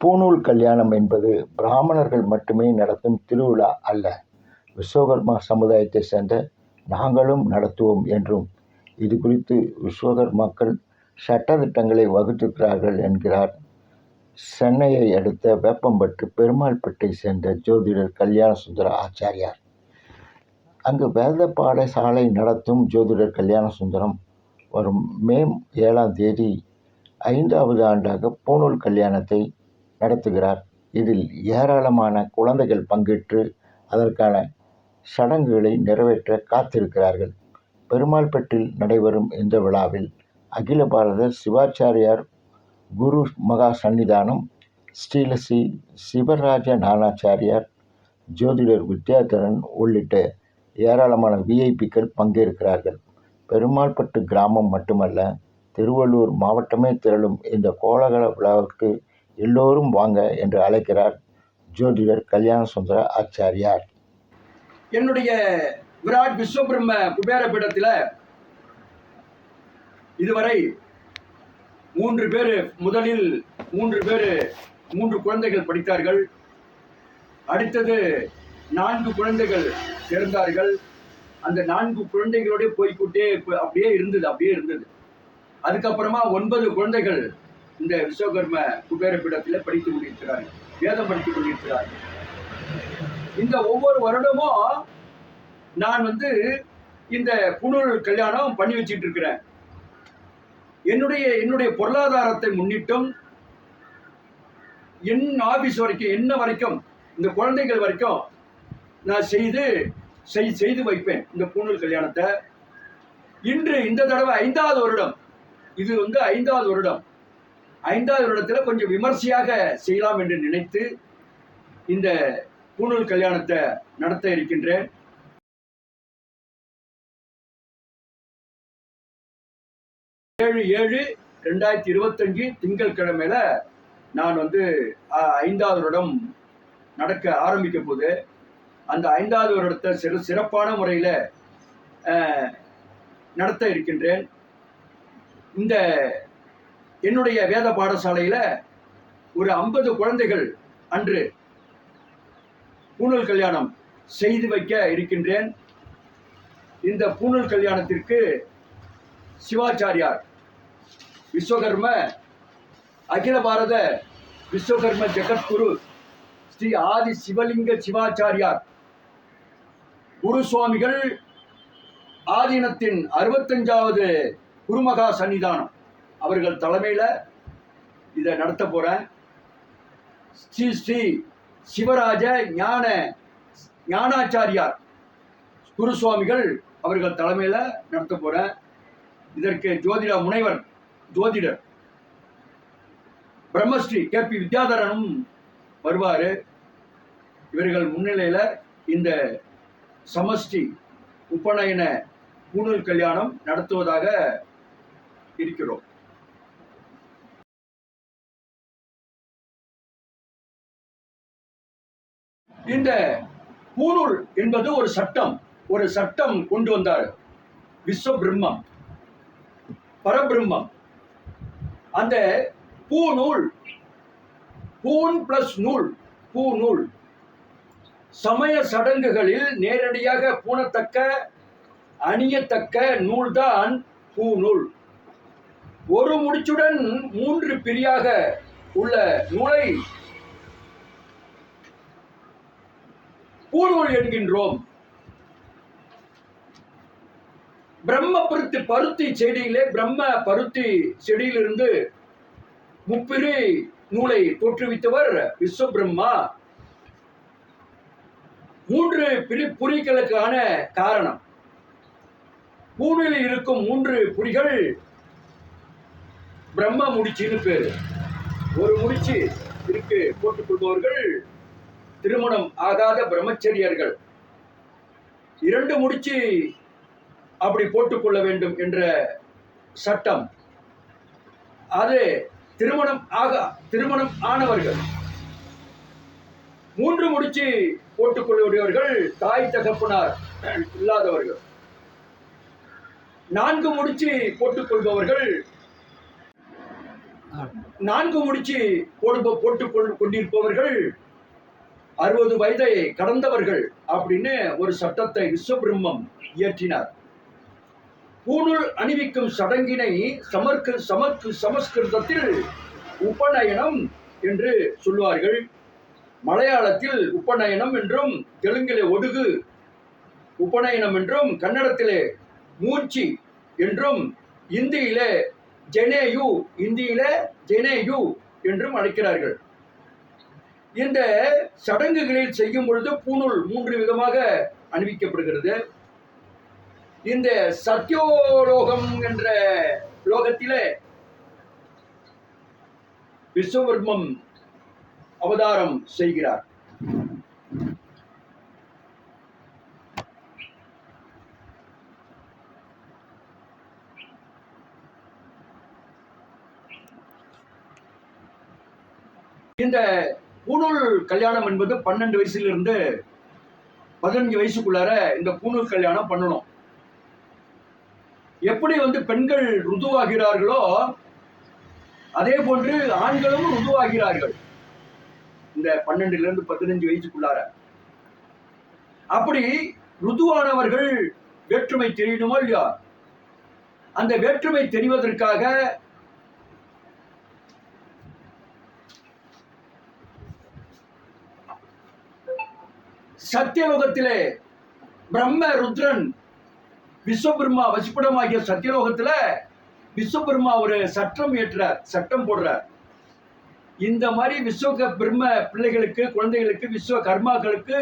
பூநூல் கல்யாணம் என்பது பிராமணர்கள் மட்டுமே நடத்தும் திருவிழா அல்ல. விஸ்வகர்மா சமுதாயத்தை சேர்ந்த நாங்களும் நடத்துவோம் என்றும் இது குறித்து விஸ்வகர்மாக்கள் சட்டத்திட்டங்களை வகுத்திருக்கிறார்கள் என்கிறார். சென்னையை அடுத்த வேப்பம்பட்டு பெருமாள்பட்டை சேர்ந்த ஜோதிடர் கல்யாண சுந்தர ஆச்சாரியார். அங்கு வேத பாடசாலை நடத்தும் ஜோதிடர் கல்யாண சுந்தரம் வரும் மே ஏழாம் தேதி ஐந்தாவது ஆண்டாக பூணூல் கல்யாணத்தை நடத்துகிறார். இதில் ஏராளமான குழந்தைகள் பங்கேற்று அதற்கான சடங்குகளை நிறைவேற்ற காத்திருக்கிறார்கள். பெருமாள்பட்டில் நடைபெறும் இந்த விழாவில் அகில பாரத சிவாச்சாரியார் குரு மகா சன்னிதானம் ஸ்ரீலஸ்ரீ சிவராஜ நானாச்சாரியார் ஜோதிடர் வித்யாதரன் உள்ளிட்ட ஏராளமான விஐபிக்கள் பங்கேற்கிறார்கள். பெருமாள்பட்டு கிராமம் மட்டுமல்ல திருவள்ளூர் மாவட்டமே திரளும் இந்த கோலகல விழாவிற்கு எல்லோரும் வாங்க என்று அழைக்கிறார் ஜோதிடர் கல்யாண சுந்தர ஆச்சாரியார். என்னுடைய விராட் விஸ்வபிரம்ம குபேர பீடத்தில் இதுவரை மூன்று பேர் முதலில் மூன்று பேர் மூன்று குழந்தைகள் படித்தார்கள். அடுத்தது நான்கு குழந்தைகள் பிறந்தார்கள் அந்த நான்கு குழந்தைகளோடய போய்கிட்டே அப்படியே இருந்தது அப்படியே இருந்தது. அதுக்கப்புறமா ஒன்பது குழந்தைகள் இந்த விஸ்வகர்ம குபேர படித்து கொண்டிருக்கிறார்கள் வேதம் படித்துக் கொண்டிருக்கிறார்கள் இந்த ஒவ்வொரு வருடமும் நான் வந்து இந்த புனூர் கல்யாணம் பண்ணி வச்சிட்டு இருக்கிறேன் என்னுடைய என்னுடைய பொருளாதாரத்தை முன்னிட்டும் என் ஆபீஸ் வரைக்கும் என்ன வரைக்கும் இந்த குழந்தைகள் வரைக்கும் நான் செய்து செய் செய்து வைப்பேன் இந்த பூணூல் கல்யாணத்தை. இன்று இந்த தடவை ஐந்தாவது வருடம். இது வந்து ஐந்தாவது வருடம். ஐந்தாவது வருடத்தில் கொஞ்சம் விமர்சையாக செய்யலாம் என்று நினைத்து இந்த பூணூல் கல்யாணத்தை நடத்த இருக்கின்றேன். ஏழு ஏழு ரெண்டாயிரத்தி இருபத்தஞ்சு திங்கட்கிழமையில நான் வந்து அஹ், ஐந்தாவது வருடம் நடக்க ஆரம்பிக்க போது அந்த ஐந்தாவது வருடத்தை சிறு சிறப்பான முறையில் நடத்த இருக்கின்றேன். இந்த என்னுடைய வேத பாடசாலையில் ஒரு ஐம்பது குழந்தைகள் அன்று பூணூல் கல்யாணம் செய்து வைக்க இருக்கின்றேன். இந்த பூணூல் கல்யாணத்திற்கு சிவாச்சாரியார் விஸ்வகர்ம அகில பாரத விஸ்வகர்ம ஜெகத்குரு ஸ்ரீ ஆதி சிவலிங்க சிவாச்சாரியார் குரு சுவாமிகள் ஆதீனத்தின் அறுபத்தஞ்சாவது குருமகா சன்னிதானம். அவர்கள் தலைமையில் இதை நடத்த போகிறேன் ஸ்ரீ ஸ்ரீ சிவராஜ ஞான ஞானாச்சாரியார் குரு சுவாமிகள் அவர்கள் தலைமையில் நடத்த போகிறேன் இதற்கு ஜோதிட முனைவர் ஜோதிடர் பிரம்மஸ்ரீ கே. பி. வித்யாதரனும் வருவார். இவர்கள் முன்னிலையில் இந்த சமஷ்டி உபநயன பூணூல் கல்யாணம் நடத்துவதாக இருக்கிறோம். இந்த பூணூல் என்பது ஒரு சட்டம் ஒரு சட்டம் கொண்டு வந்தார் விஸ்வ பிரம்மம் பரபிரம்மம். அந்த பூநூல் பூன் பிளஸ் நூல் பூநூல். சமய சடங்குகளில் நேரடியாக பூணத்தக்க அணியத்தக்க நூல்தான் பூநூல். ஒரு முடிச்சுடன் மூன்று பிரியாக உள்ள நூலை பூநூல் என்கின்றோம். பிரம்ம பருத்தி பருத்தி செடியிலே பிரம்ம பருத்தி செடியிலிருந்து முப்பிரி நூலை தோற்றுவித்தவர் விஸ்வபிரம்மா. மூன்று பிரி புரிகளுக்கான காரணம். பூணில் இருக்கும் மூன்று புரிகள் பிரம்ம முடிச்சின்னு பேர். ஒரு முடிச்சு இருக்கு போட்டுக்கொள்பவர்கள் திருமணம் ஆகாத பிரம்மச்சரியர்கள். இரண்டு முடிச்சு அப்படி போட்டுக்கொள்ள வேண்டும் என்ற சட்டம். அது திருமணம் ஆக திருமணம் ஆனவர்கள் மூன்று முடிச்சு போட்டுக்கொள்ளக்கூடியவர்கள் தாய் தகப்பனார் இல்லாதவர்கள். நான்கு முடிச்சு போட்டுக்கொள்பவர்கள் நான்கு முடிச்சு போடு போட்டுக்கொள் கொண்டிருப்பவர்கள் அறுபது வயதை கடந்தவர்கள் அப்படின்னு ஒரு சட்டத்தை விஸ்வபிரம்மம் இயற்றினார். பூணூல் அணிவிக்கும் சடங்கினை சமர்க்கு சமர்க்கு சமஸ்கிருதத்தில் உபநயனம் என்று சொல்வார்கள் மலையாளத்தில் உபநயனம் என்றும் தெலுங்கிலே ஒடுகு உபநயனம் என்றும் கன்னடத்திலே மூச்சி என்றும் இந்தியிலே ஜெனேயு இந்தியிலே ஜெனேயு என்றும் அழைக்கிறார்கள். இந்த சடங்குகளில் செய்யும் பொழுது பூணூல் மூன்று விதமாக அணிவிக்கப்படுகிறது. இந்த சத்யோலோகம் என்ற லோகத்திலே விஸ்வவர்மம் அவதாரம் செய்கிறார். இந்த பூணூல் கல்யாணம் என்பது பன்னெண்டு வயசுல இருந்து பதினஞ்சு வயசுக்குள்ளார இந்த பூணூல் கல்யாணம் பண்ணணும். எப்படி வந்து பெண்கள் ருதுவாகிறார்களோ அதே போன்று ஆண்களும் ருதுவாகிறார்கள். இந்த பன்னெண்டுல இருந்து பதினஞ்சு வயசுக்குள்ளார. அப்படி ருதுவானவர்கள் வேற்றுமை தெரியணுமோ இல்லையா? அந்த வேற்றுமை தெரிவதற்காக சத்தியலோகத்திலே பிரம்ம ருத்ரன் விஸ்வபிரம்மா வசிப்பிடமாகிய சத்தியலோகத்துல விஸ்வபிரம்மா ஒரு சட்டம் ஏற்றுறார் சட்டம் போடுறார். இந்த மாதிரி விஸ்வ பிரம்ம பிள்ளைகளுக்கு குழந்தைகளுக்கு விஸ்வ கர்மாக்களுக்கு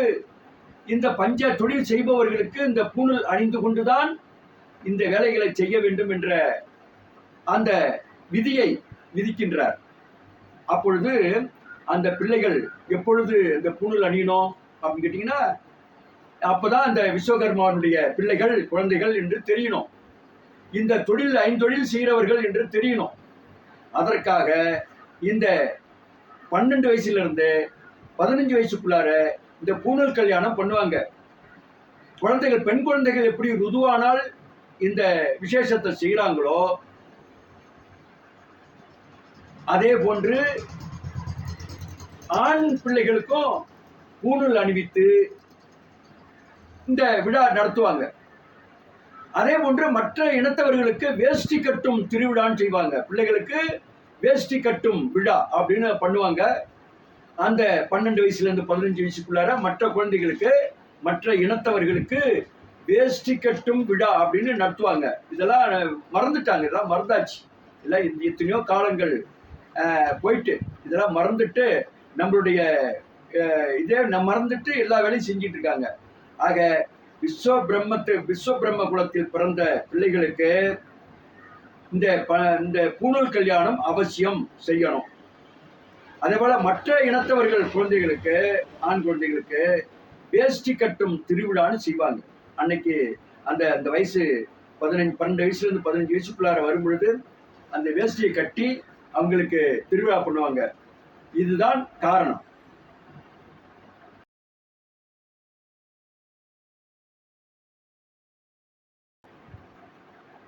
இந்த பஞ்ச தொழில் செய்பவர்களுக்கு இந்த பூணல் அணிந்து கொண்டுதான் இந்த வேலைகளை செய்ய வேண்டும் என்ற அந்த விதியை விதிக்கின்றார். அப்பொழுது அந்த பிள்ளைகள் எப்பொழுது இந்த பூணல் அணியணும் அப்படின்னு கேட்டீங்கன்னா அப்போதான் அந்த விஸ்வகர்மாவுடைய பிள்ளைகள் குழந்தைகள் என்று தெரியணும். இந்த தொழில் ஐந்தொழில் செய்கிறவர்கள் என்று தெரியணும். அதற்காக இந்த பன்னெண்டு வயசுல இருந்து பதினஞ்சு வயசுக்குள்ளார இந்த பூணல் கல்யாணம் பண்ணுவாங்க. குழந்தைகள் பெண் குழந்தைகள் எப்படி ருதுவானால் இந்த விசேஷத்தை செய்கிறாங்களோ அதே போன்று ஆண் பிள்ளைகளுக்கும் பூணூல் அணிவித்து இந்த விழா நடத்துவாங்க. அதே போன்று மற்ற இனத்தவர்களுக்கு வேஷ்டி கட்டும் திருவிழான்னு செய்வாங்க. பிள்ளைகளுக்கு வேஷ்டி கட்டும் விழா அப்படின்னு பண்ணுவாங்க. அந்த பன்னெண்டு வயசுலேருந்து பதினஞ்சு வயசுக்குள்ளார மற்ற குழந்தைகளுக்கு மற்ற இனத்தவர்களுக்கு வேஷ்டி கட்டும் விழா அப்படின்னு நடத்துவாங்க. இதெல்லாம் மறந்துட்டாங்க இதெல்லாம் மறந்தாச்சு. இதெல்லாம் இந்த எத்தனையோ காலங்கள் போயிட்டு இதெல்லாம் மறந்துட்டு நம்மளுடைய இதே நம் மறந்துட்டு எல்லா வேலையும் செஞ்சிட்டு இருக்காங்க. ஆக விஸ்வ பிரம்மத்து விஸ்வ பிரம்ம குலத்தில் பிறந்த பிள்ளைகளுக்கு இந்த ப- இந்த பூணூல் கல்யாணம் அவசியம் செய்யணும். அதே போல் மற்ற இனத்தவர்கள் குழந்தைகளுக்கு ஆண் குழந்தைகளுக்கு வேஷ்டி கட்டும் திருவிழான்னு செய்வாங்க. அன்னைக்கு அந்த அந்த வயசு பதினஞ்சு பன்னெண்டு வயசுலேருந்து பதினஞ்சு வயசுக்குள்ளார வரும் பொழுது அந்த வேஷ்டியை கட்டி அவங்களுக்கு திருவிழா பண்ணுவாங்க. இதுதான் காரணம்.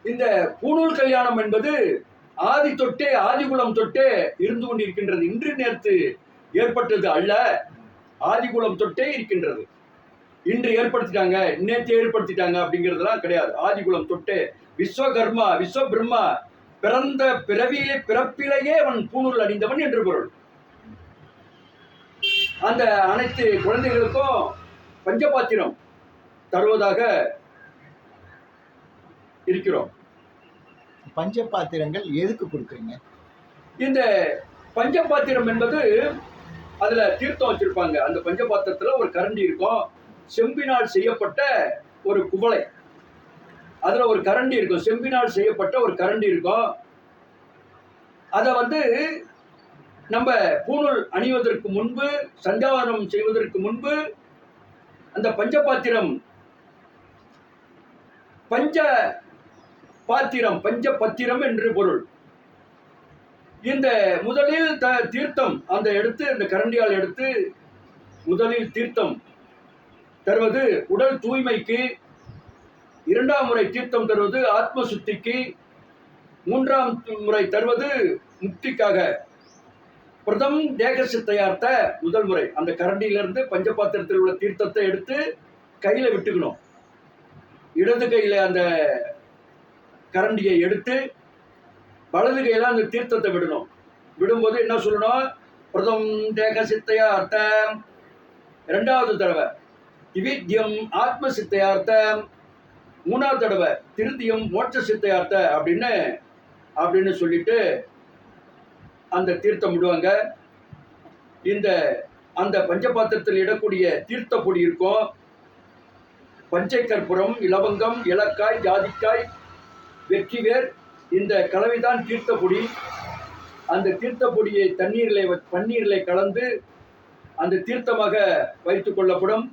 இந்த பூணூல் கல்யாணம் என்பது ஆதி தொட்டே ஆதிகுலம் தொட்டே இருந்து கொண்டிருக்கின்றது. இன்று நேர்த்து ஏற்பட்டது அல்ல ஆதிகுலம் தொட்டே இருக்கின்றது. இன்று ஏற்படுத்திட்டாங்க நேற்று ஏற்படுத்திட்டாங்க அப்படிங்கிறதுலாம் கிடையாது. ஆதிகுலம் தொட்டே விஸ்வகர்மா விஸ்வ பிரம்மா பிறந்த பிறவியிலே பிறப்பிலேயே அவன் பூணூல் அணிந்தவன் என்று பொருள். அந்த அனைத்து குழந்தைகளுக்கும் பஞ்சபாத்திரம் தருவதாக இருக்கிறோம். பஞ்ச பாத்திரங்கள் எதுக்கு கொடுக்குறீங்க? இந்த பஞ்சபாத்திரம் என்பது அதுல தீர்த்தம் வச்சிருப்பாங்க. அந்த பஞ்சபாத்திரத்துல ஒரு கரண்டி இருக்கும். செம்பினால் செய்யப்பட்ட ஒரு குவளை. அதுல ஒரு கரண்டி இருக்கும். செம்பினால் செய்யப்பட்ட ஒரு கரண்டி இருக்கும். அதை வந்து நம்ம பூணூல் அணிவதற்கு முன்பு சஞ்சாவனம் செய்வதற்கு முன்பு அந்த பஞ்சபாத்திரம் பஞ்ச பாத்திரம் பஞ்ச பத்திரம் என்று பொருள். இந்த முதலில் த தீர்த்தம் அந்த எடுத்து அந்த கரண்டியால் எடுத்து முதலில் தீர்த்தம் தருவது உடல் தூய்மைக்கு இரண்டாம் முறை தீர்த்தம் தருவது ஆத்ம சுத்திக்கு மூன்றாம் முறை தருவது முக்திக்காக. பிரதம் தேகசி தயார்த்த முதல் முறை. அந்த கரண்டியிலிருந்து பஞ்சபாத்திரத்தில் உள்ள தீர்த்தத்தை எடுத்து கையில் விட்டுக்கணும். இடது கையில் அந்த கரண்டியை எடுத்து வலது கையில் அந்த தீர்த்தத்தை விடணும். விடும்போது என்ன சொல்லணும்? பிரதம் தேக சித்தையார்த்தம். ரெண்டாவது தடவை. திவித்யம் ஆத்ம சித்தையார்த்தம். மூணாவது தடவை. திருத்தியம் மோட்ச சித்தையார்த்த அப்படின்னு அப்படின்னு சொல்லிட்டு அந்த தீர்த்தம் விடுவாங்க. இந்த அந்த பஞ்சபாத்திரத்தில் இடக்கூடிய தீர்த்த பொடி இருக்கும். பச்சை கற்பூரம் இலவங்கம் இலக்காய் ஜாதிக்காய் வெற்றிவேர் இந்த கலவைதான் தீர்த்தப்பொடி அந்த தீர்த்தப்பொடியை தண்ணீரில் பன்னீரில் கலந்து அந்த தீர்த்தமாக வைத்து கொள்ளப்படும்.